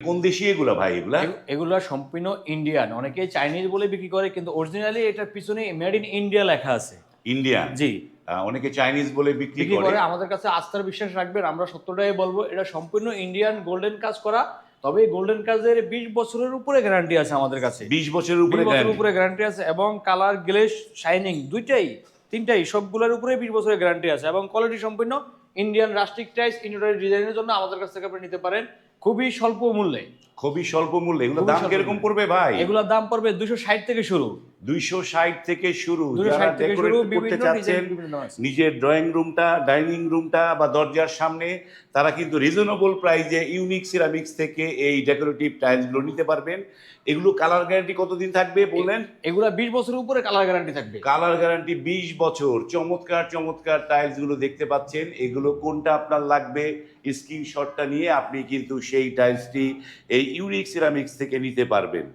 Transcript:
কোন দেশি এগুলা ভাই এগুলা? এগুলো সম্পূর্ণ ইন্ডিয়ান অনেকে চাইনিজ বলে বিক্রি করে কিন্তু অরিজিনালি এটার পিছনে মেড ইন ইন্ডিয়া লেখা আছে। জি। অনেকে চাইনিজ বলে বিক্রি করে। আমাদের কাছে আস্থার বিশ্বাস রাখবেন আমরা সত্যটাই বলব এটা সম্পূর্ণ ইন্ডিয়ান গোল্ডেন কাজ করা তবে গোল্ডেন কাজের বিশ বছরের উপরে গ্যারান্টি আছে আমাদের কাছে। বিশ বছরের উপরে বছরের উপরে গ্যারান্টি আছে এবং কালার গ্লেস শাইনিং দুইটাই তিনটাই সবগুলোর উপরে বিশ বছরের গ্যারান্টি আছে এবং কোয়ালিটি সম্পূর্ণ ইন্ডিয়ান রাষ্ট্রিক টাইস ইন্ডোর ডিজাইনের জন্য আমাদের কাছ থেকে আপনি নিতে পারেন। খুবই স্বল্প মূল্যে। খুবই স্বল্প মূল্যে। এগুলো দাম কীরকম পড়বে ভাই? এগুলোর দাম পড়বে দুশো ষাট থেকে শুরু। দুইশো ষাট থেকে শুরু যারা ডেকোরেট করতে চাচ্ছেন। নিজের ড্রয়িং রুমটা ডাইনিং রুমটা বা দরজার সামনে তারা কিন্তু রিজনেবল প্রাইজে ইউনিক সিরামিক্স থেকে এই ডেকোরেটিভ টাইলসগুলো নিতে পারবেন। এগুলো কালার গ্যারান্টি কতদিন থাকবে বললেন? এগুলা বিশ বছরের উপরে কালার গ্যারান্টি থাকবে। কালার গ্যারান্টি বিশ বছর। চমৎকার চমৎকার টাইলসগুলো দেখতে পাচ্ছেন। এগুলো কোনটা আপনার লাগবে? স্ক্রিনশটটা নিয়ে আপনি কিন্তু সেই টাইলসটি এই ইউনিক সিরামিক্স থেকে নিতে পারবেন।